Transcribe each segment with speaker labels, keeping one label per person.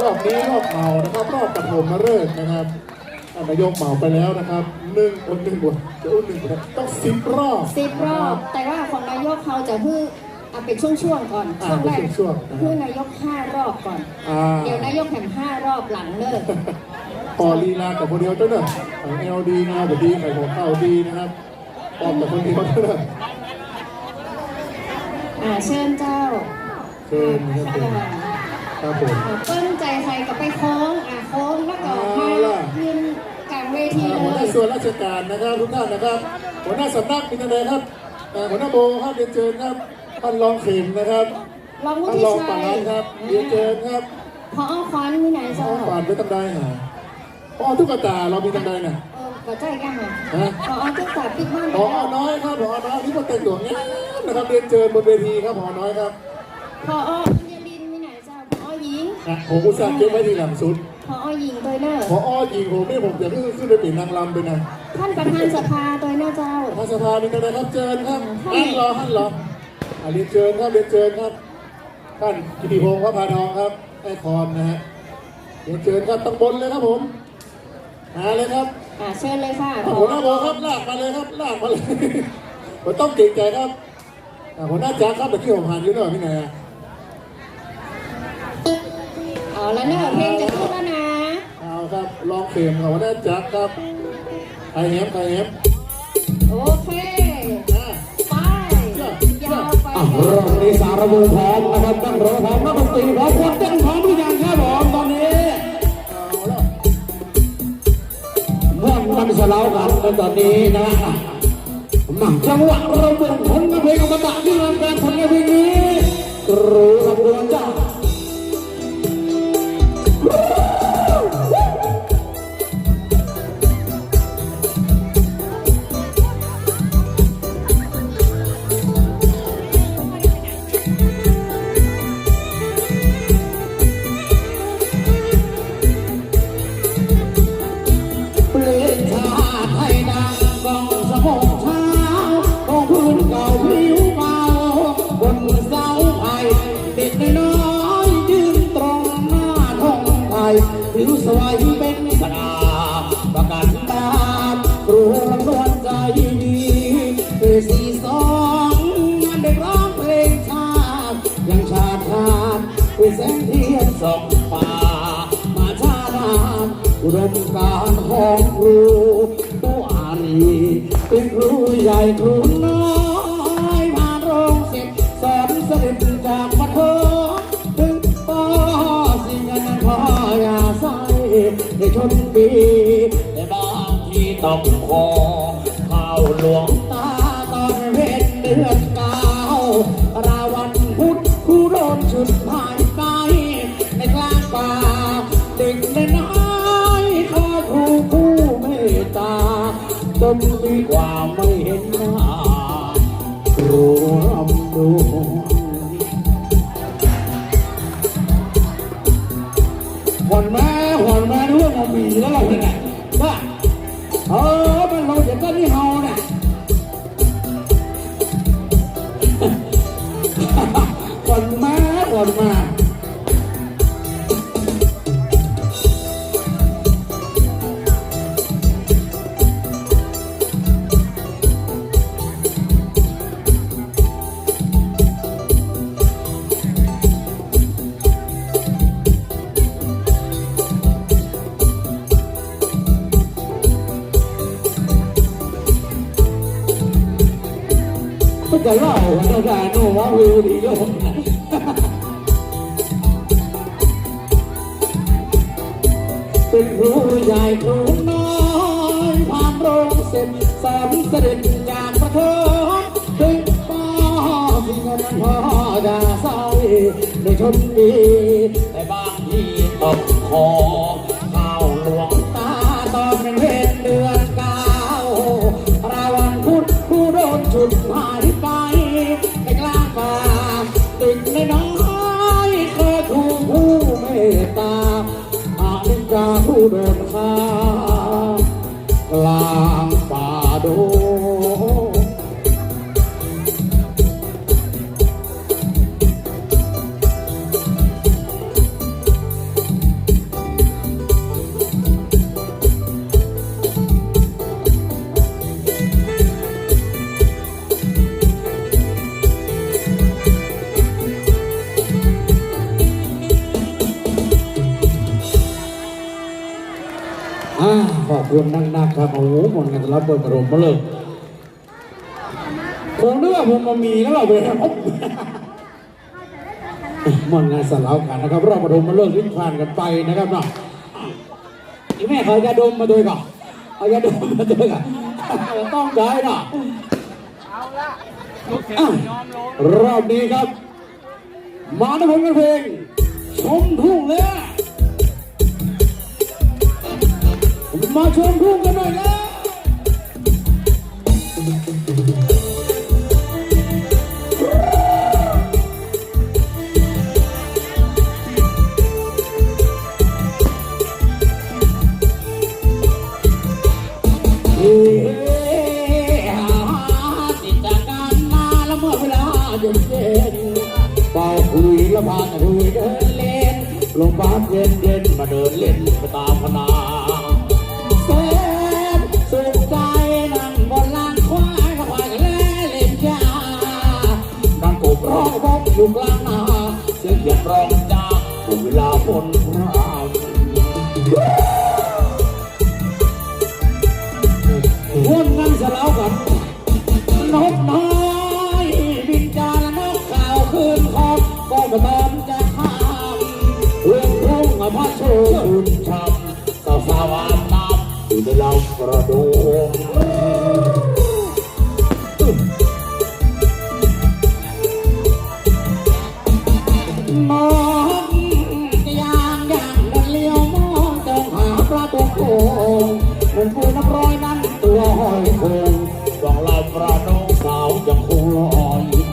Speaker 1: รอบนี้รอบเหมานะครับรอบปฐมฤกษ์นะครับท่านนายกเหมาไปแล้วนะครับหนึ่งคนหนึ่งบวกจะอุ้นหนึ่งบวกต้องสิบรอบ
Speaker 2: สิบรอบ แต่ว่าของนายกเขาจะฮื้อเอาเป็นช่วงๆก่อน
Speaker 1: อ่า
Speaker 2: ช่วงแรก
Speaker 1: เป็นช่วงๆนะ
Speaker 2: ฮื้อนายกห้ารอบก่อน
Speaker 1: อ่า
Speaker 2: เดี๋ยวนายกแถมห้ารอบหลังเลิก
Speaker 1: ปอลีลากับคนเดียวเจ้าเนอะของเอลดีงาบดีไข่หัวเข้าดีนะครับปอมกับคนเดียวเจ้าเนอะ
Speaker 2: อ่าเชิญเจ้า
Speaker 1: เชิญนะครับผม
Speaker 2: อ่า
Speaker 1: ครับผม
Speaker 2: อ่าเปิ้ลใจใครก็ไปโค้งอ่าโค้งแล้วก็มา
Speaker 1: เอาล่ะ
Speaker 2: ยืนกลางเวที
Speaker 1: อ่า
Speaker 2: เล
Speaker 1: หัวหน้ายส่วนราชการนะครับทุกท่านนะครับ หัวหน้าสำนักมีอะไรครับอ่าหัวหน้าโบครับเรียนเชิญครับท่านรองเข็มนะครับ
Speaker 2: รองวุ
Speaker 1: ท่าน
Speaker 2: ฒิ
Speaker 1: รอง
Speaker 2: ชั
Speaker 1: ปลั
Speaker 2: ย
Speaker 1: ดครับเรียนเชิญครับ
Speaker 2: พอควันมีไหน
Speaker 1: เอา
Speaker 2: เจ้า
Speaker 1: ปาดไปตำได้หาพอทุกตาเรามีตำได้น่ะ
Speaker 2: เออก็ใจกันเหรอ
Speaker 1: ฮะ
Speaker 2: พอตุ๊กตาปิดบ้าน
Speaker 1: พอน้อยครับพอน้อยนี่ก็แต่งตัวเนี้ยนะครับเรียนเชิญบนเวทีครับพอน้อยครับ
Speaker 2: พอ นะ
Speaker 1: ผมอุตส่าห์เก็บไว้ทีหลังสุด
Speaker 2: พอหญิงตัวเนอร์
Speaker 1: พออ้อยิงผมนี่ผมจะขึ้นขึ้นไปเป็นนางรำไปนะ
Speaker 2: ท่านประธานสภาตัวเนอร์เจ้า
Speaker 1: ท่านสภามีอะไรครับเชิญครับท่านรอท่านรออะเรียนเชิญครับเรียนเชิญครับ ท่านกิติพงศ์พระพาทองครับไอคอนนะฮะเรียนเชิญครับตั้งบนเลยครับผมหาเลยครับ
Speaker 2: อ่าเชิญเลยค่ะ
Speaker 1: อะหัวหน้าโบครับลากมาเลยครับลากมาเลยผมต้องเก่งใจครับอะหัวหน้าจ๋าครับเมื่อกี้ผมหันอยู่เนอะพี่ไหนอะ
Speaker 2: แล้วเนอร์เพลงจะขึ้นแล้วนะ
Speaker 1: เอาครับลองเข็มกับหัวหน้าจ๋าครับใครแฮมใครแฮม
Speaker 2: โอเค
Speaker 1: อะ
Speaker 2: ไป ยาวไป
Speaker 3: อะรอบนี้สารวงพร้อมนะครับตั้งรอพร้อมนักดนตรีพร้อมคนเต้นพร้อมหรือยังครับผมตอนนี้
Speaker 1: เอาแล้ว
Speaker 3: ม่วนมันสลาวกันในตอนนี้นะมาจังหวะเราเบิ่งผลงานเพลงอมตะที่งานการผ ติเป็นแสงเทียนสองป่า มาชาลานอุดมการณ์ของครูผู้อารีเป็นครูใหญ่ครูน้อยมาโรงเสร็จสอนสริปจากปฐมถึงปอสิ่งนั้นพออย่าใส่ในชนปีแต่บางทีต้องขอข้าวหลวงตาตอนเพ็ญเดือน ดีกว่าไม่เห็นหน้ารวมด ก็จะเล่ากันได้โน้ว่าวิวดีก็ผมเป็นครูใหญ่ครูน้อยผ่านโรงเสร็จสอนเสด็จจากประเทศถึงป้อสิ่งนั้นพ่อจะใส่ในชนดีแต่บางทีต้องขอข้าวหลวง ตตาอา คุณนักๆครับโอ้โหหมดงานรับเปิดประดมมาเลยผมนึกว่าผมมามีแล้วเราไปครับหมดงานสลาวกันนะครับรอบประดมมาเลิกลิ้นผ่านกันไปนะครับเนาะอีแม่เขาจะดมมาด้วยก่อนเอายาดมมาด้วยก่อนต้องได้เนาะอะรอบนี้ครับ มาในผลงานเพลงชมทุ่งเลย มาชมทุ่งกันหน่อยนะเฮ้หาติดจากการมาแล้วเมื่อเวลาเย็นเย็นเบาคุยแล้วพานเดินเล่นลมพัดเย็นเย็นมาเดินเล่นไปตามพนา ร้องบอกอยู่กลางนาเสียงเหยียดร้องจ้าเวลาฝนพรำวนกันสลาวกันนกน้อยบินจาละนกข่าวคืนคอบก็มาตอนจะข้ามเรื่องรุ่งพระโชคุณชำสาวสาวาบน้ำอยู่ในลำกระโดง องลาน้องสาวยังคงลอย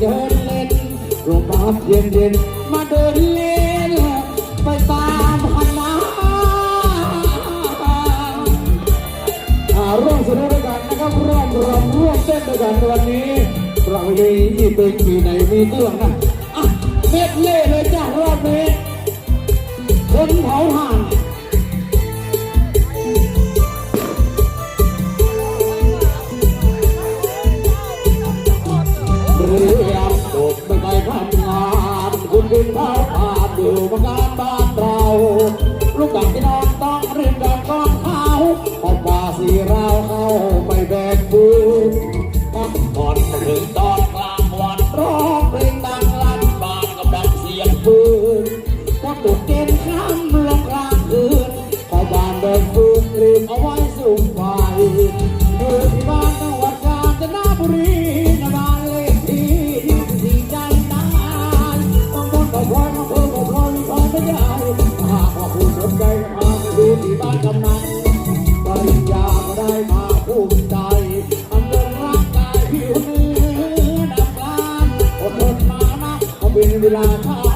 Speaker 3: เดินเล่นลมพัดเย็นเย็นมาเดินเล่น ไปตามพันนาอาร่วมสนุกด้วยกันนะครับร่วมรำร่วมเต้นด้วยกันวันนี้เรามีที่ตึงมีในมีเตื้องนะอะเม็ดเล่เลยจ้ารอบนี้คนเผาห่าน เวลาท่า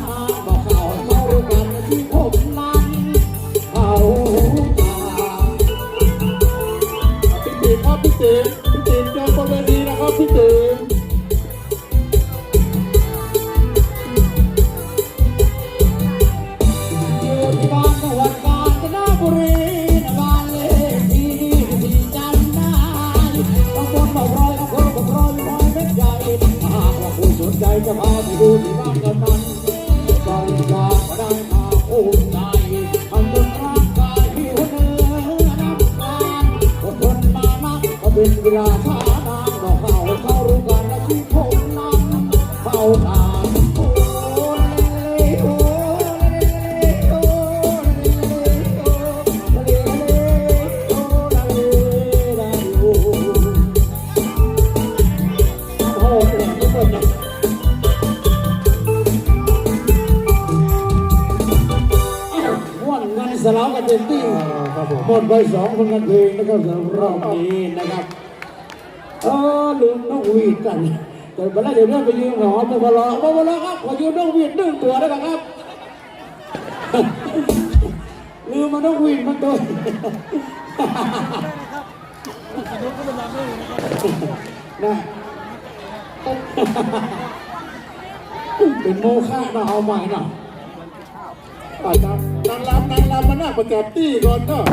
Speaker 3: เป็นเวลาช้านานก็เข้าเข้า
Speaker 1: รู้
Speaker 3: กันนะที่ผมนั้นเฝ้าตามโอ้เลโอ้
Speaker 1: ครับผม
Speaker 3: หมดไปสองคนกันเพลงนะครับสำหรับรอบนี้นะครับเออลืมนกหวีดกันแต่เวลาเดี๋ยวเรื่องไปยืมหอมมาบลอมาบลอครับขอยืมนกหวีดหนึ่งตัวได้ไหมครับลืมมานกหวีดมันตัวนะเป็นโมฆะเนะเอาใหม่เนาะ
Speaker 1: อ่านา ตั้งรำนางรำมาหน้าประจับตี้ก่อนาะ